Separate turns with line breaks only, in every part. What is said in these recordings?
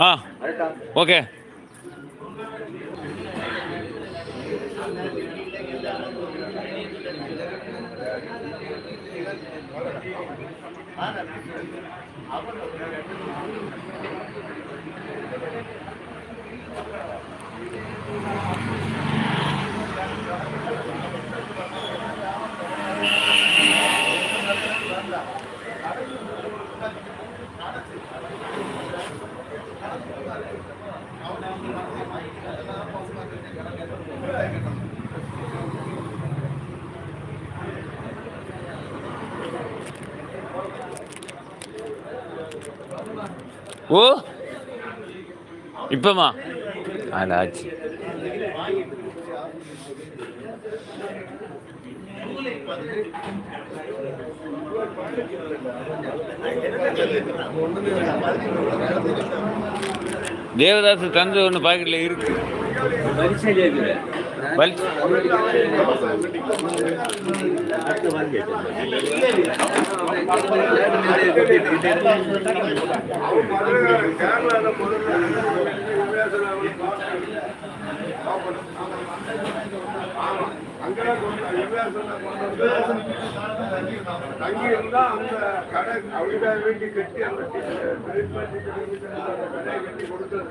ஆ okay ஓ. இப்போமா? ஆச்சு. தேவதாஸ் தந்து ஒன்று பாக்கெட்டில் இருக்கு. வலி
தங்கி இருந்தா அந்த கடை அவங்க வேண்டி கட்டி அந்த கடை கட்டி கொடுத்தது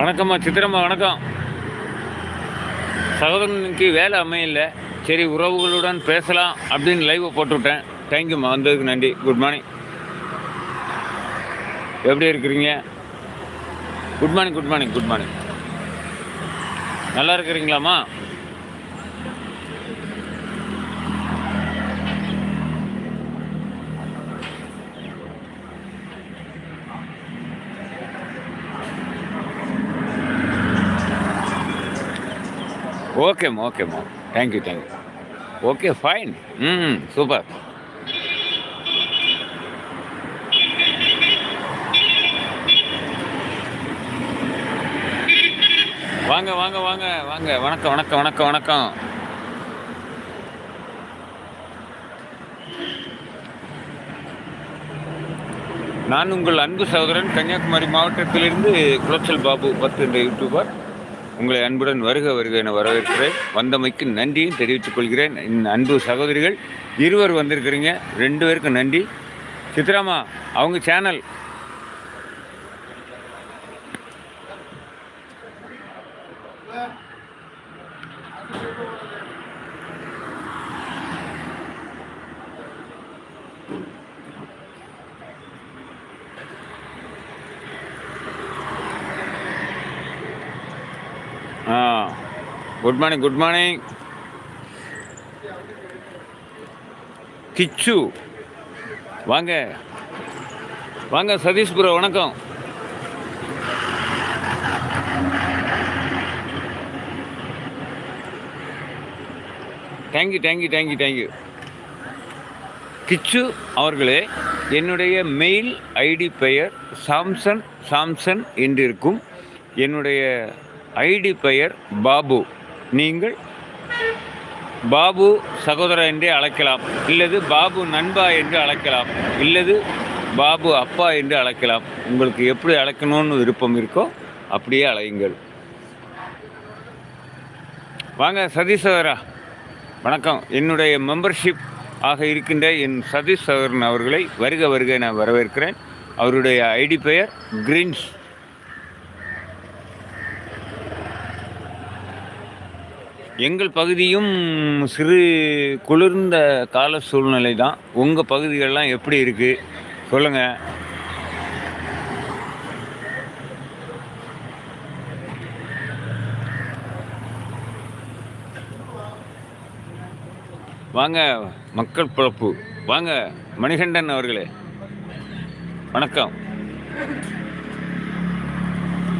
வணக்கம்மா சித்திரம்மா வணக்கம். சகோதரனுக்கு வேலை அமையல. சரி உறவுகளுடன் பேசலாம் அப்படின்னு லைவை போட்டுவிட்டேன். தேங்க்யூம்மா வந்ததுக்கு நன்றி. குட் மார்னிங் எப்படி இருக்கிறீங்க? Good morning good morning good morning நல்லா இருக்கிறீங்களாம்மா? ஓகேம்மா ஓகேம்மா thank you thank you okay fine ம் சூப்பர் வாங்க வாங்க வாங்க வாங்க. வணக்கம் வணக்கம் வணக்கம் வணக்கம். நான் உங்கள் அன்பு சகோதரன் கன்னியாகுமரி மாவட்டத்திலிருந்து குளச்சல் பாபு பத்து என்ற யூடியூபர் உங்களை அன்புடன் வருக வருக என வரவேற்கிறேன். வந்தமைக்கு நன்றியும் தெரிவித்துக் கொள்கிறேன். என் அன்பு சகோதரிகள் இருவர் வந்திருக்கிறீங்க. ரெண்டு பேருக்கும் நன்றி. சித்ராமா அவங்க channel Yeah. Good morning good morning Kichu. வாங்க. வாங்க சதீஷ் ப்ரோ வணக்கம். Thank you thank you thank you thank you Kichu அவர்களே என்னுடைய மெயில் ஐடி பெயர் சாம்சன் சாம்சன் என்றிருக்கும். என்னுடைய ஐடி பெயர் பாபு. நீங்கள் பாபு சகோதரா என்றே அழைக்கலாம். இல்லது பாபு நண்பா என்று அழைக்கலாம். இல்லது பாபு அப்பா என்று அழைக்கலாம். உங்களுக்கு எப்படி அழைக்கணும்னு விருப்பம் இருக்கோ அப்படியே அழையுங்கள். வாங்க சதீஷ் சகோதரா. வணக்கம். என்னுடைய மெம்பர்ஷிப் ஆக இருக்கின்ற என் சதீஷ் சகோதரன் அவர்களை வருக வருக நான் வரவேற்கிறேன். அவருடைய ஐடி பெயர் கிரீன்ஸ். எங்கள் பகுதியும் சிறு குளிர்ந்த கால சூழ்நிலை தான். உங்கள் பகுதிகள்லாம் எப்படி இருக்குது சொல்லுங்கள் வாங்க மக்கள் பிறப்பு வாங்க மணிகண்டன் அவர்களே. வணக்கம்.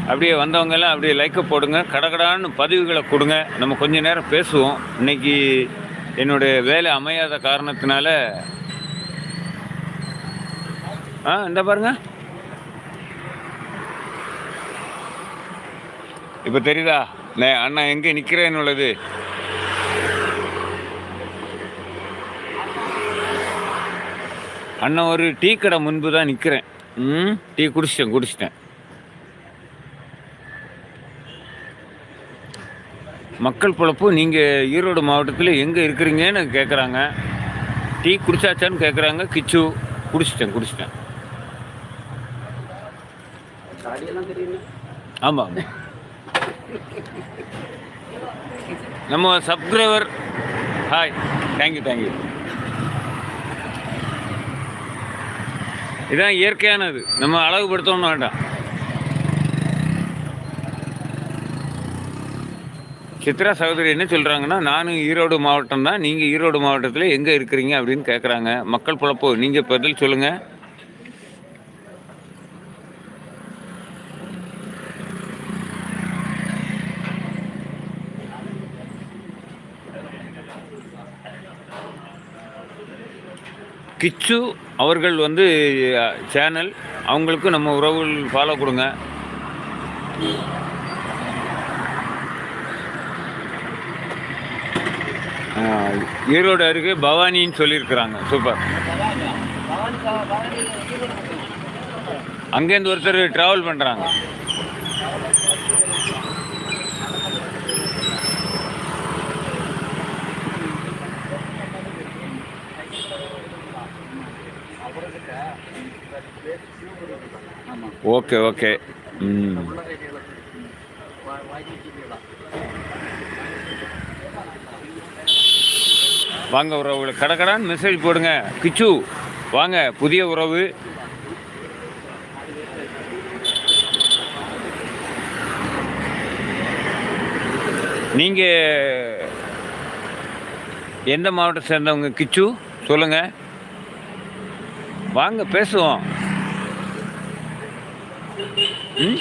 அப்படியே வந்தவங்க எல்லாம் அப்படியே லைக்கை போடுங்க. கடகடான்னு பதிவுகளை கொடுங்க. நம்ம கொஞ்ச நேரம் பேசுவோம். இன்னைக்கு என்னுடைய வேலை அமையாத காரணத்தினால. ஆ இந்த பாருங்க. இப்போ தெரியுதா? அண்ணா எங்கே நிற்கிறேன்னு உள்ளது. அண்ணன் ஒரு டீ கடை முன்பு தான் நிற்கிறேன் ம் டீ குடிச்சிட்டேன் குடிச்சிட்டேன். மக்கள் பொழப்பு நீங்கள் ஈரோடு மாவட்டத்தில் எங்கே இருக்கிறீங்கன்னு கேட்குறாங்க டீ குடிச்சாச்சான்னு கேட்குறாங்க கிச்சு குடிச்சிட்டேன் குடிச்சிட்டேன். ஆமாம் நம்ம சப்ஸ்கிரைபர் ஹாய் தேங்க்யூ தேங்க்யூ இதான் இயற்கையானது. நம்ம அழகுபடுத்தணும் வேண்டாம். சித்ரா சகோதரி என்ன சொல்கிறாங்கன்னா நானும் ஈரோடு மாவட்டம் தான். நீங்கள் ஈரோடு மாவட்டத்தில் எங்கே இருக்கிறீங்க? அப்படின்னு கேட்குறாங்க மக்கள் பொழப்பு நீங்கள் பதில் சொல்லுங்கள் கிச்சு அவர்கள் வந்து சேனல். அவங்களுக்கு நம்ம உறவுகள் ஃபாலோ கொடுங்க ஆ, ஈரோடு அருகே பவானின்னு சொல்லியிருக்கிறாங்க. சூப்பர் அங்கேருந்து ஒருத்தர் ட்ராவல் பண்ணுறாங்க ஓகே ஓகே ம். வாங்க உறவுகளை. கடக்கடான்னு மெசேஜ் போடுங்க. கிச்சு வாங்க புதிய உறவு. நீங்கள் எந்த மாவட்டம் சேர்ந்தவங்க? கிச்சு சொல்லுங்க. வாங்க பேசுவோம். ம்?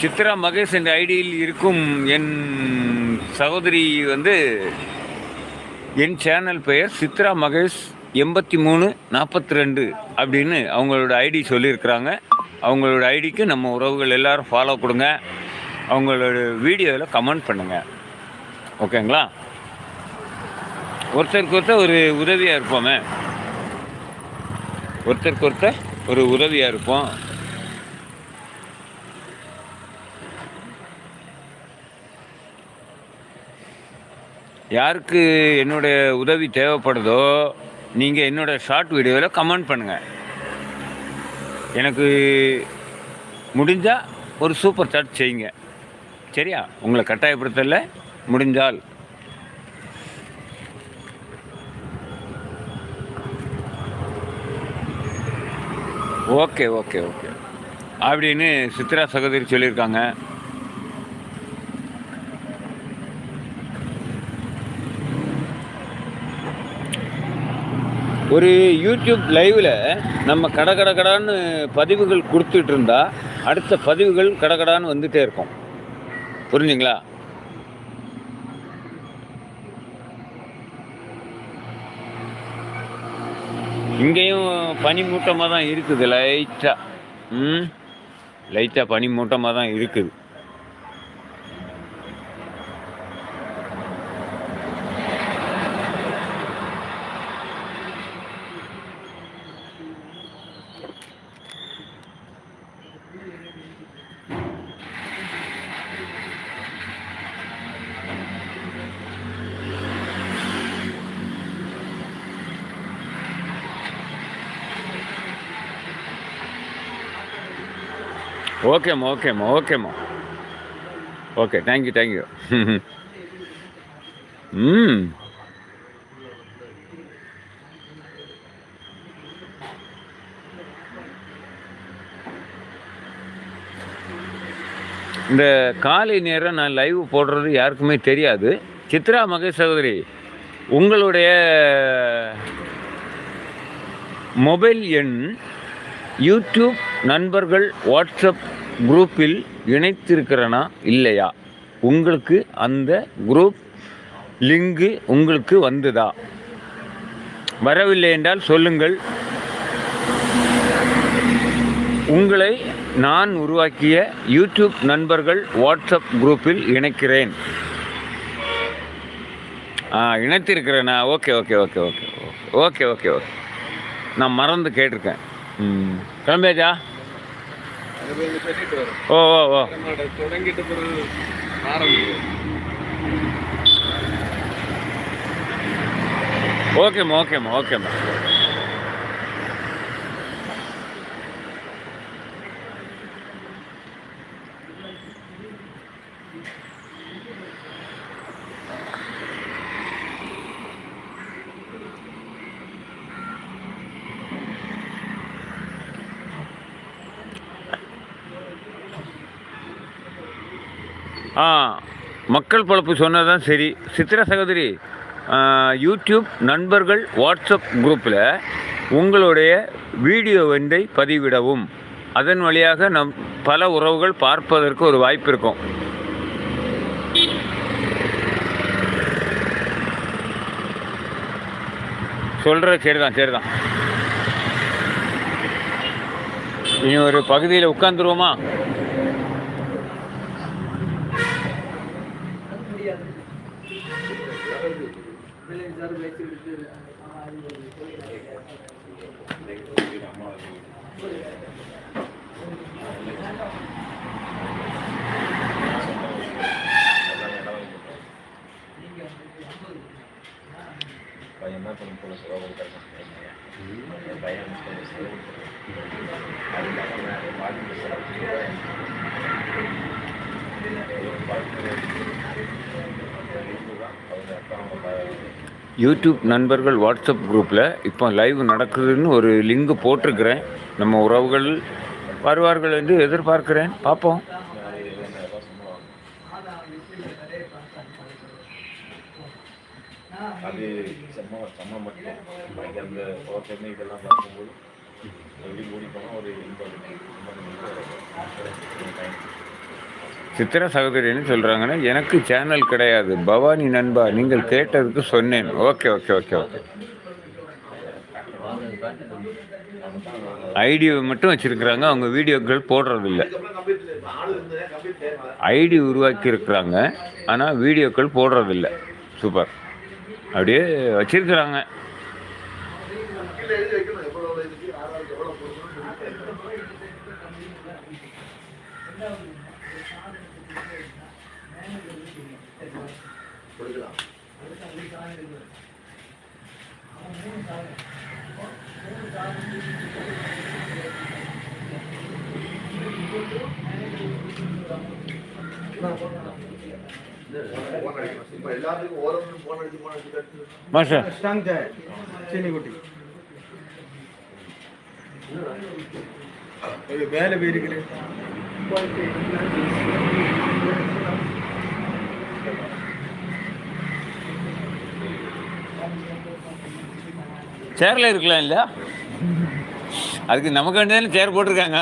சித்ரா மகேஷ் என்ற ஐடியில் இருக்கும் என் சகோதரி வந்து என் சேனல் பெயர் சித்ரா மகேஷ் எண்பத்தி மூணு நாற்பத்தி ரெண்டு அப்படின்னு அவங்களோட ஐடி சொல்லியிருக்கிறாங்க. அவங்களோட ஐடிக்கு நம்ம உறவுகள் எல்லாரும் ஃபாலோ கொடுங்க. அவங்களோட வீடியோவில் கமெண்ட் பண்ணுங்கள் ஓகேங்களா? ஒருத்தருக்கு ஒருத்தர் ஒரு உதவியாக இருப்போமே. ஒருத்தருக்கு ஒருத்தர் ஒரு உதவியாக இருப்போம். யாருக்கு என்னுடைய உதவி தேவைப்படுதோ நீங்கள் என்னோடய ஷார்ட் வீடியோவில் கமெண்ட் பண்ணுங்கள் எனக்கு முடிஞ்சால் ஒரு சூப்பர் சாட் செய்யுங்க. சரியா? உங்களை கட்டாயப்படுத்தல முடிஞ்சால். Okay okay okay. அப்படின்னு சித்ரா சகோதரி சொல்லியிருக்காங்க. ஒரு யூடியூப் லைவில் நம்ம கட கட கடான்னு பதிவுகள் கொடுத்துட்டு இருந்தா அடுத்த பதிவுகள் கடகடான்னு வந்துட்டே இருக்கும். புரிஞ்சுங்களா? இங்கேயும் பனிமூட்டமாக தான் இருக்குது லைட்டாக ம்? லைட்டாக பனிமூட்டமாக தான் இருக்குது. ஓகேம்மா ஓகேம்மா ஓகேம்மா ஓகே தேங்க்யூ தேங்க்யூ ம் இந்த காலை நேரம் நான் லைவ் போடுறது யாருக்குமே தெரியாது. சித்ரா மகேஷ் சகோதரி உங்களுடைய மொபைல் எண் யூடியூப் நண்பர்கள் வாட்ஸ்அப் குரூப்பில் இணைத்திருக்கிறனா இல்லையா? உங்களுக்கு அந்த குரூப் லிங்கு உங்களுக்கு வந்ததா? வரவில்லை என்றால் சொல்லுங்கள். உங்களை நான் உருவாக்கிய யூடியூப் நண்பர்கள் வாட்ஸ்அப் குரூப்பில் இணைக்கிறேன். ஆ இணைத்திருக்கிறேனா? Okay okay okay okay okay okay okay. நான் மறந்து கேட்டிருக்கேன். ம். கிளம்பியாச்சா
அது போய் இங்க சொல்லிட்டு வரும்
ஓ ஓ ஓ.
தொடங்கிட்டு பிறகு ஆரம்பிக்கும்.
ஓகேம்மா ஓகேம்மா ஓகேம்மா. ஆ மக்கள் பொழைப்பு சொன்னது தான் சரி. சித்திர சகோதரி யூடியூப் நண்பர்கள் வாட்ஸ்அப் குரூப்பில் உங்களுடைய வீடியோ ஒன்றை பதிவிடவும். அதன் வழியாக நம் பல உறவுகள் பார்ப்பதற்கு ஒரு வாய்ப்பு இருக்கும். சொல்கிற சரிதான் சரிதான். இனி ஒரு பகுதியில் உட்காந்துருவோமா
பையன் தான் கொஞ்சம் போல சுலபம் கிடைக்கும் பையன் கொஞ்சம் சுலபம் அது இல்லாமல் நிறைய பாதிப்பு அவங்க அப்பா அவங்க
யூடியூப் நண்பர்கள் வாட்ஸ்அப் குரூப்பில் இப்போ லைவ் நடக்குதுன்னு ஒரு லிங்க் போட்டிருக்கிறேன். நம்ம உறவுகள் வருவார்கள் என்று எதிர்பார்க்கிறேன். பார்ப்போம்.
அது செம்ம செம்ம மட்டும். பயங்கர அந்த பவர் இதெல்லாம் பார்க்கும்போது எப்படி ஓடி போனால் ஒரு இன்பம்.
சித்திர சகோதரின்னு சொல்கிறாங்கன்னா எனக்கு சேனல் கிடையாது. பவானி நண்பா நீங்கள் கேட்டதுக்கு சொன்னேன். Okay okay okay okay. ஐடியை மட்டும் வச்சுருக்குறாங்க. அவங்க வீடியோக்கள் போடுறதில்ல. ஐடி உருவாக்கியிருக்கிறாங்க. ஆனால் வீடியோக்கள் போடுறதில்ல. சூப்பர். அப்படியே வச்சுருக்குறாங்க. மாஸ்டர்.
சீனிக்குட்டி
சேரில் இருக்கலாம் இல்லை அதுக்கு நமக்கு வேண்டியதான சேர் போட்டிருக்காங்க.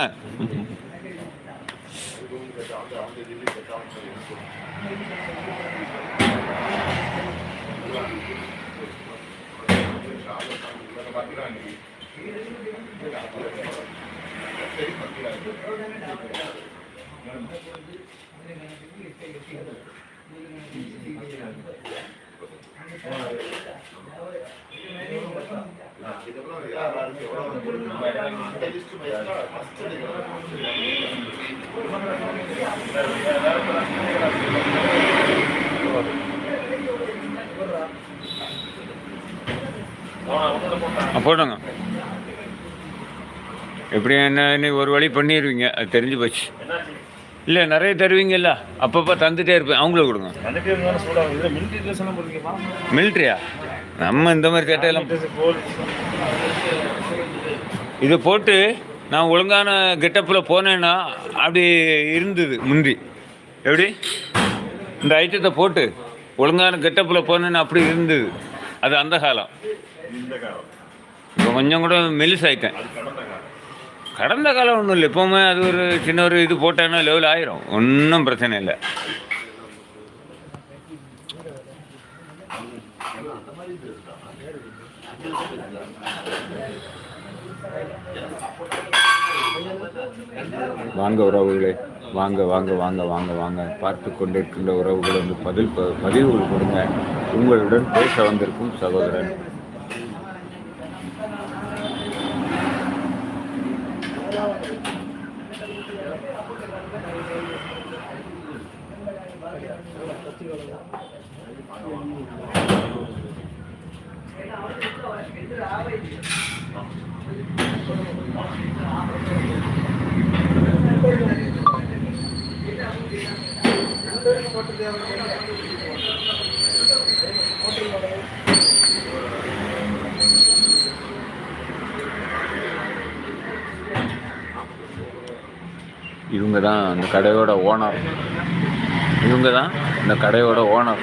போடுங்க எப்படி என்ன இன்னைக்கு ஒரு வழி பண்ணிடுவீங்க அது தெரிஞ்சு போச்சு. இல்லை நிறைய தருவீங்கல்ல அப்பப்போ தந்துட்டே இருப்பேன். அவங்களுக்கு கொடுங்க. மிலிட்ரியா நம்ம இந்த மாதிரி சட்டையெல்லாம் இதை போட்டு நான் ஒழுங்கான கெட்டப்பில் போனேன்னா அப்படி இருந்தது முந்தி. எப்படி? இந்த ஐட்டத்தை போட்டு ஒழுங்கான கெட்டப்பில் போனேன்னா அப்படி இருந்தது. அது அந்த காலம். இப்போ கொஞ்சம் கூட
மெலிசாயிட்டேன். கடந்த காலம்
கடந்த காலம் ஒன்றும் இல்லை. எப்போவுமே அது ஒரு சின்ன ஒரு இது போட்டேன்னா லெவல் ஆயிரும். ஒன்றும் பிரச்சனை இல்லை. வாங்க உறவுகளே வாங்க வாங்க வாங்க வாங்க வாங்க. பார்த்து கொண்டிருக்கின்ற உறவுகள் வந்து பதில் ப- பதிவுகள் கொடுங்க. உங்களுடன் பேச வந்திருக்கும் சகோதரன். இவங்க தான் அந்த கடையோட ஓனர் இவங்க தான் இந்த கடையோட ஓனர்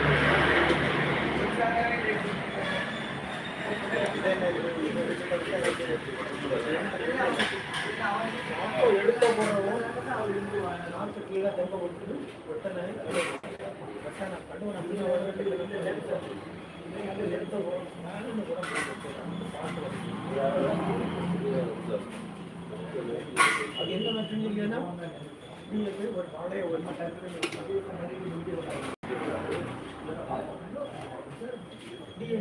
எடுத்த
போனவும் நாட்டுக்குள்ளே
தெம்ப கொடுத்து ஒட்டனை கடுவன்
அப்படின்னு எடுத்த போனோம் அது என்ன மட்டும் இல்லைன்னா நீங்கள்
போய் ஒரு நாளைய ஒரு
மணி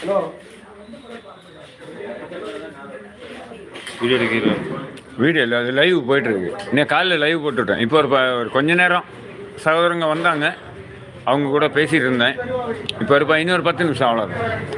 ஹலோ
வீடியோ எடுக்கிறோம் வீடியோ இல்லை அது லைவ் போயிட்டுருக்கு இன்னும் காலையில் லைவ் போட்டுவிட்டேன் இப்போ ஒரு ப ஒரு கொஞ்ச நேரம் சகோதரங்க வந்தாங்க. அவங்க கூட பேசிகிட்டு இருந்தேன். இப்போ ஒரு இன்னொரு பத்து நிமிஷம் அவ்வளோதான்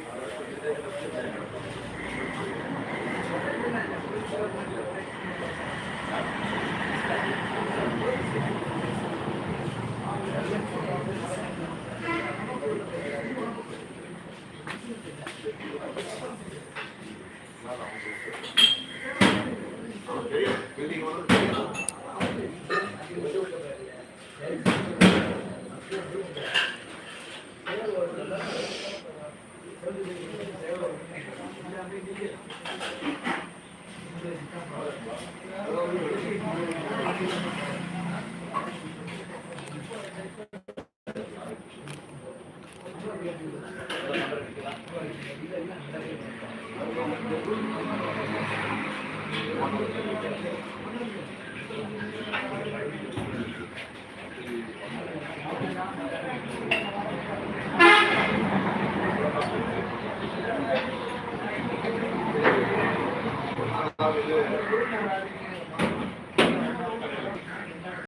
Okay.